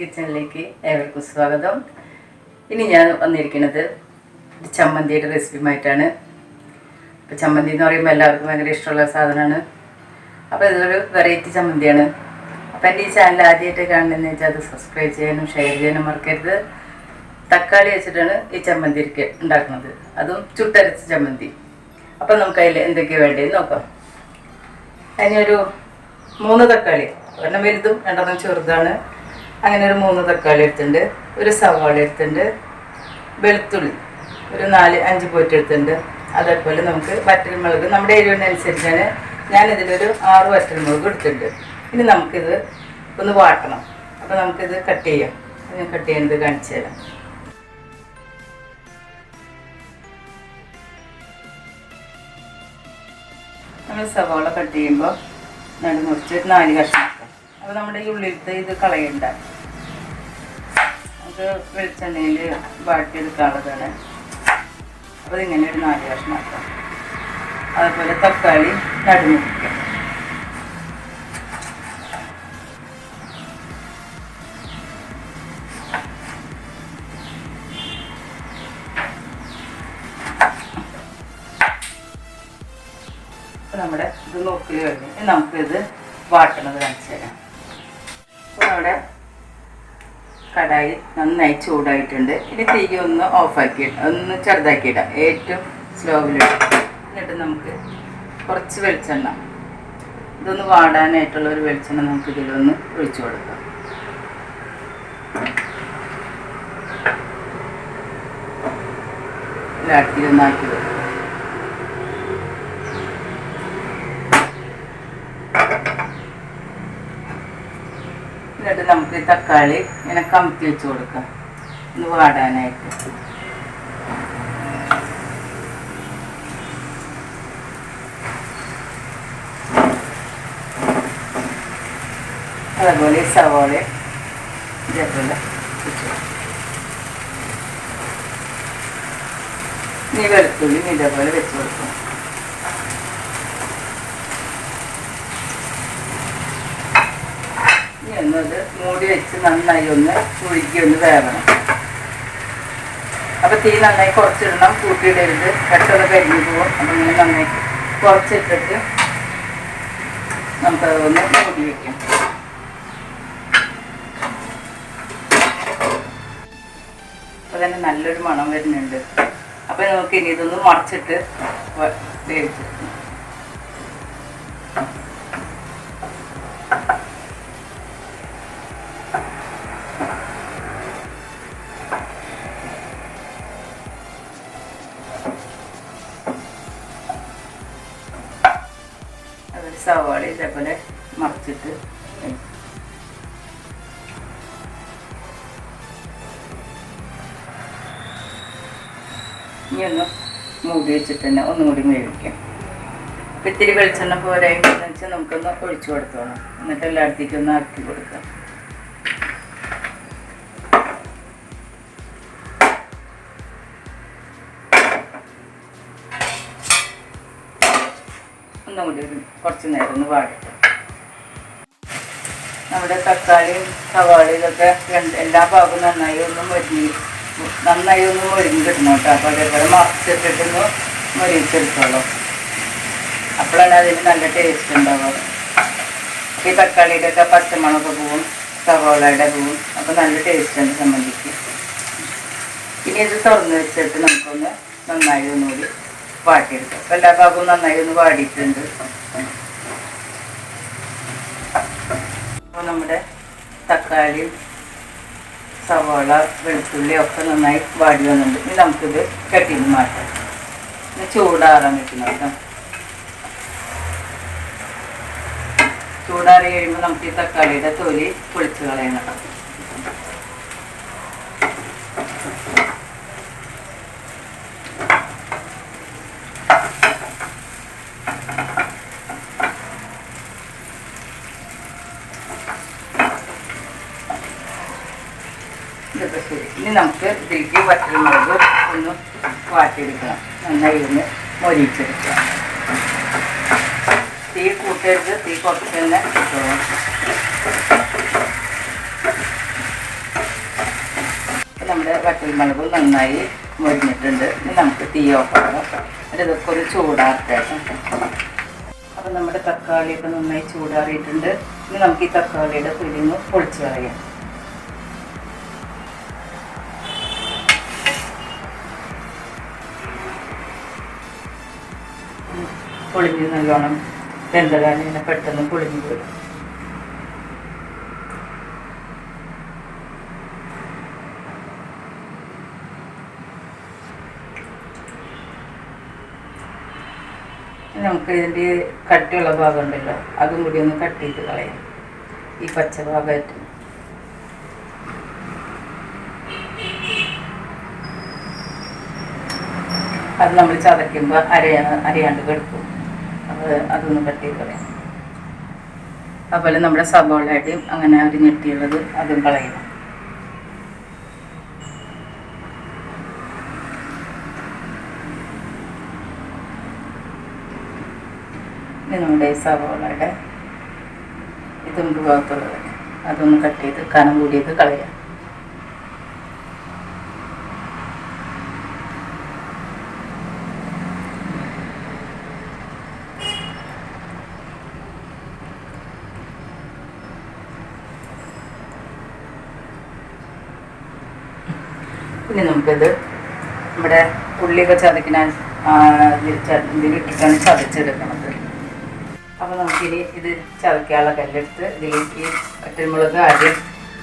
കിച്ചണിലേക്ക് ഏവർക്കും സ്വാഗതം. ഇനി ഞാൻ വന്നിരിക്കുന്നത് ചമ്മന്തിയുടെ റെസിപ്പിയുമായിട്ടാണ്. അപ്പോൾ ചമ്മന്തി എന്ന് പറയുമ്പോൾ എല്ലാവർക്കും ഭയങ്കര ഇഷ്ടമുള്ള സാധനമാണ്. അപ്പോൾ ഇതൊരു വെറൈറ്റി ചമ്മന്തിയാണ്. അപ്പോൾ എന്റെ ഈ ചാനൽ ആദ്യമായിട്ട് കാണുന്നതെന്ന് വെച്ചാൽ അത് സബ്സ്ക്രൈബ് ചെയ്യാനും ഷെയർ ചെയ്യാനും മറക്കരുത്. തക്കാളി വെച്ചിട്ടാണ് ഈ ചമ്മന്തി ഉണ്ടാക്കുന്നത്. അതും ചുട്ടരച്ച ചമ്മന്തി. അപ്പോൾ നമുക്ക് അതിൽ എന്തൊക്കെയാണ് വേണ്ടതെന്ന് നോക്കാം. അതിനൊരു മൂന്ന് തക്കാളി. ഒരെണ്ണം വലുതും രണ്ടെണ്ണം ചെറുതാണ്. അങ്ങനെ ഒരു മൂന്ന് തക്കാളി എടുത്തിട്ടുണ്ട് ഒരു സവാള എടുത്തിട്ടുണ്ട് വെളുത്തുള്ളി ഒരു നാല് അഞ്ച് പോയിട്ട് എടുത്തിട്ടുണ്ട്. അതേപോലെ നമുക്ക് വറ്റൽമുളക് നമ്മുടെ എരിവിനനുസരിച്ചാണ് ഞാനിതിലൊരു ആറ് വറ്റൽമുളക് എടുത്തിട്ടുണ്ട്. ഇനി നമുക്കിത് ഒന്ന് വാട്ടണം. അപ്പോൾ നമുക്കിത് കട്ട് ചെയ്യാം. ഞാൻ കട്ട് ചെയ്യുന്നത് കാണിച്ചു തരാം. നമ്മൾ സവാള കട്ട് ചെയ്യുമ്പോൾ നടു മുറിച്ച് നാല് കഷ്ണമാക്കാം അപ്പോൾ നമ്മുടെ ഈ ഉള്ളിലത്തെ ഇത് കളയണ്ട. നമുക്ക് വെളിച്ചെണ്ണയിൽ വാട്ടിയെടുക്കാനുള്ളതാണ്. അപ്പോൾ ഇതിങ്ങനെ ഒരു നാല് കഷ്ണമാക്കാം അതുപോലെ തക്കാളി നടുമുറിക്കാം നമ്മുടെ ഇത് നോക്കി കഴിഞ്ഞ് നമുക്കിത് വാട്ടണത് കാണിച്ചു തരാം. അവിടെ കടായി നന്നായി ചൂടായിട്ടുണ്ട്. ഇനി തീ ഒന്ന് ഓഫാക്കി ഒന്ന് ചെറുതാക്കിയിടാം ഏറ്റവും സ്ലോവിലിടാം. എന്നിട്ട് നമുക്ക് കുറച്ച് വെളിച്ചെണ്ണ. ഇതൊന്ന് വാടാനായിട്ടുള്ള ഒരു വെളിച്ചെണ്ണ നമുക്ക് ഇതിലൊന്ന് ഒഴിച്ചു കൊടുക്കാം. ഒന്നാക്കി വെക്കാം. എന്നിട്ട് നമുക്ക് തക്കാളി ഇങ്ങനെ കമത്തി വെച്ച് കൊടുക്കാം. ഒന്ന് വാടാനായിട്ട്. അതുപോലെ സവോള ഇതേപോലെ. ഇനി വെളുത്തുള്ളി ഇതേപോലെ വെച്ച് കൊടുക്കാം. ഒന്ന് മൂടി വെച്ച് നന്നായി ഒന്ന് ഉഴുകി ഒന്ന് വേറണം അപ്പൊ തീ നന്നായി കുറച്ചിടണം. കൂട്ടിയിടരുത്. പെട്ടെന്ന് കരിഞ്ഞു പോകും. അപ്പൊ ഇങ്ങനെ നന്നായി കുറച്ചിട്ടിട്ട് നമുക്കതൊന്ന് മൂടി വെക്കാം. അപ്പൊ തന്നെ നല്ലൊരു മണം വരുന്നുണ്ട്. അപ്പൊ നമുക്ക് ഇനി ഇതൊന്ന് മറച്ചിട്ട് വേവിച്ചെടുക്കണം അതൊരു സവാള ഇതേപോലെ മറിച്ചിട്ട്. ഇനി ഒന്ന് മൂടി വെച്ചിട്ട് തന്നെ ഒന്നും കൂടി വേവിക്കാം ഇത്തിരി വെളിച്ചെണ്ണ പോരായെന്ന് നമുക്കൊന്ന് ഒഴിച്ചു കൊടുത്തോണം എന്നിട്ട് എല്ലായിടത്തേക്കൊന്ന് ആക്കി കൊടുക്കാം ഒന്നും കൂടി കുറച്ച് നേരം ഒന്ന് വാടട്ടെ നമ്മുടെ തക്കാളിയും സവാളയും രണ്ട് എല്ലാ ഭാഗവും നന്നായി ഒന്നും മൊരിഞ്ഞ് നന്നായി ഒന്ന് മൊരിഞ്ഞ് കിട്ടണം കേട്ടോ. അപ്പോൾ അതേപോലെ മറച്ചിട്ടിട്ടൊന്ന് മൊരിച്ചെടുത്തോളൂ അപ്പോഴാണ് അതിന് നല്ല ടേസ്റ്റ് ഉണ്ടാവുക. ഈ തക്കാളിയുടെ ഒക്കെ പച്ചമുളക് പോവും സവാളയുടെ പോവും അപ്പോൾ നല്ല ടേസ്റ്റ് ഉണ്ട് സംബന്ധിച്ച്. ഇനി ഇത് തുറന്ന് വെച്ചിട്ട് നമുക്കൊന്ന് നന്നായി ഒന്നുകൂടി വാട്ടിയെടുക്കാം അപ്പോൾ എല്ലാ നന്നായി ഒന്ന് പാടിയിട്ടുണ്ട്. അപ്പോൾ നമ്മുടെ തക്കാളിയും സവാള വെളുത്തുള്ളി ഒക്കെ നന്നായി വാടി വന്നിട്ടുണ്ട്. ഇനി നമുക്കിത് കട്ടിന്ന് മാറ്റാം. ഇനി ചൂടാറാൻ വെക്കുന്നത് കേട്ടോ. ചൂടാറി കഴിയുമ്പോൾ നമുക്ക് ഈ തക്കാളിയുടെ തൊലി പൊളിച്ച് കളയണം ഇനി നമുക്ക് ഇതിലേക്ക് വറ്റൽമുളക് ഒന്ന് വാട്ടിയെടുക്കണം. നന്നായി ഒന്ന് മൊരിച്ചെടുക്കണം തീ കൂട്ടരുത്. തീ കുറച്ച് തന്നെ കിട്ടണം നമ്മുടെ വറ്റൽമുളക് നന്നായി മൊരിഞ്ഞിട്ടുണ്ട്. ഇനി നമുക്ക് തീ ഓഫാക്കാം എന്നിട്ട് ഇതൊക്കെ ഒരു ചൂടാറട്ടെ അപ്പം നമ്മുടെ തക്കാളിയൊക്കെ നന്നായി ചൂടാറിയിട്ടുണ്ട്. ഇനി നമുക്ക് ഈ തക്കാളിയുടെ പുലിങ്ങ് പൊളിച്ച് കളയാം. പൊളിഞ്ഞ് നല്ലോണം ബന്ധകാലം ഇങ്ങനെ പെട്ടെന്ന് പൊളിഞ്ഞ് പോയി നമുക്ക് ഇതിന്റെ കട്ടിയുള്ള ഭാഗം ഉണ്ടല്ലോ അതും കൂടി ഒന്ന് കട്ട് ചെയ്ത് കളയാം. ഈ പച്ച ഭാഗമായിട്ട്. അത് നമ്മൾ ചതയ്ക്കുമ്പോൾ അരയാ അരയാണ്ട് കിടക്കും. അതൊന്ന് കട്ട് ചെയ്ത് കളയാം അതുപോലെ നമ്മുടെ സബോളയുടെയും അങ്ങനെ അരിഞ്ഞിട്ടിയുള്ളത് അതും കളയണം ഇനി നമ്മുടെ സവോളയുടെ ഇതും ഭാഗത്തുള്ളത് അതൊന്ന് കട്ട് ചെയ്ത് കനം കൂടിയത് കളയാം ഇനി നമുക്കിത് നമ്മുടെ ഉള്ളിയൊക്കെ ചതക്കിനാൽ ഇതിലിട്ടിട്ടാണ് ചതച്ചെടുക്കണത്. അപ്പോൾ നമുക്കിനി ഇത് ചതക്കാനുള്ള കല്ലെടുത്ത് ഇതിലേക്ക് ഒറ്റമുളക് ആദ്യം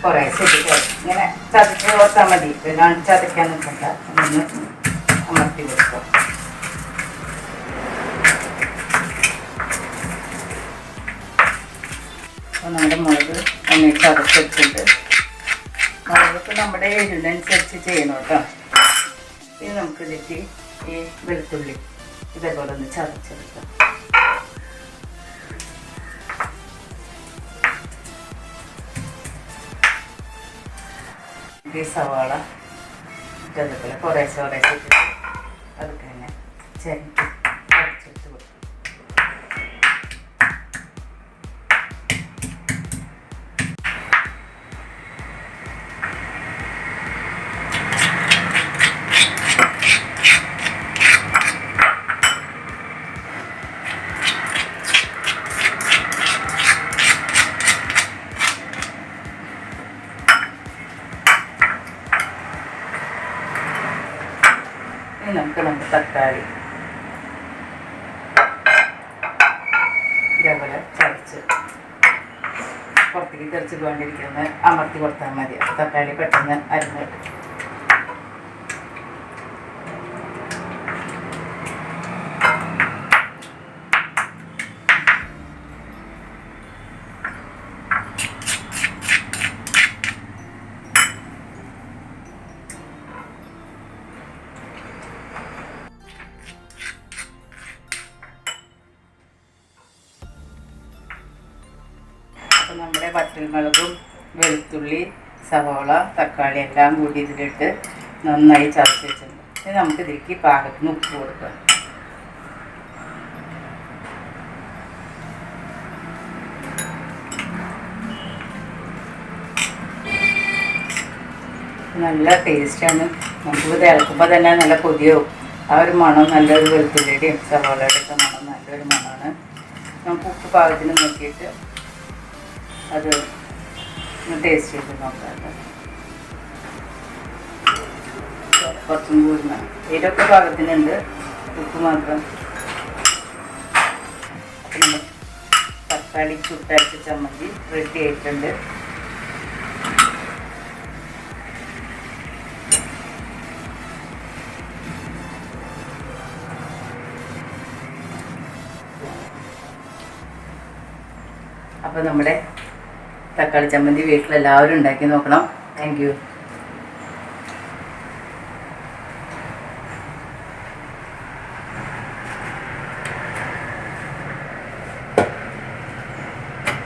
കുറേ ഇട്ടിട്ട് ഇങ്ങനെ ചതച്ച് കൊടുത്താൽ മതി. ഇതിനാണ് ചതയ്ക്കാൻ നിൽക്കണ്ട. ഒന്ന് അമർത്തി കൊടുക്കാം. അപ്പോൾ നമ്മുടെ മുളക് ഒന്ന് ചതച്ചെടുത്തിട്ട് നമ്മുടെ എരിവിനനുസരിച്ച് ചെയ്യണം കേട്ടോ. ഇനി നമുക്ക് ഇതിലേക്ക് ഈ വെളുത്തുള്ളി ഇതേപോലെ ഒന്ന് ചതച്ചെടുക്കാം. ഈ സവാള ഇതേപോലെ കുറേശ്ശെ കുറേശ്ശെ അതൊക്കെ തന്നെ ചേർത്ത് ഇനി നമുക്ക് നമ്മുടെ തക്കാളി ഇതേപോലെ ചതച്ച് പുറത്തേക്ക് തെറിച്ച് പോകാണ്ടിരിക്കുന്നത് അമർത്തി കൊടുത്താൽ മതി. തക്കാളി പെട്ടെന്ന് അരിഞ്ഞ് കിട്ടും. അപ്പോൾ നമ്മുടെ വറ്റൽമുളകും വെളുത്തുള്ളി സവോള തക്കാളി എല്ലാം കൂടി ഇതിലിട്ട് നന്നായി ചതച്ച് വെച്ചിട്ടുണ്ട്. ഇനി നമുക്ക് ഇതിലേക്ക് പാകത്തിന് ഉപ്പ് കൊടുക്കാം. നല്ല ടേസ്റ്റാണ് നമുക്ക് തിളക്കുമ്പോൾ തന്നെ നല്ല കൊതിയാവും. ആ ഒരു മണം നല്ലൊരു വെളുത്തുള്ളിയുടെയും സവാളയുടെയൊക്കെ മണം നല്ലൊരു മണമാണ്. നമുക്ക് ഉപ്പ് പാകത്തിന് നോക്കിയിട്ട് അത് ടേസ്റ്റ് ചെയ്ത് നോക്കാം. കുറച്ചും കൂടി മതി. എരിവൊക്കെ പാകത്തിനുണ്ട്. ഉപ്പ് മാത്രം. നമ്മൾ തക്കാളി ചുട്ടരച്ച ചമ്മന്തി റെഡി ആയിട്ടുണ്ട്. അപ്പോൾ നമ്മുടെ തക്കാളി ചമ്മന്തി വീട്ടിലെല്ലാവരും ഉണ്ടാക്കി നോക്കണം. താങ്ക്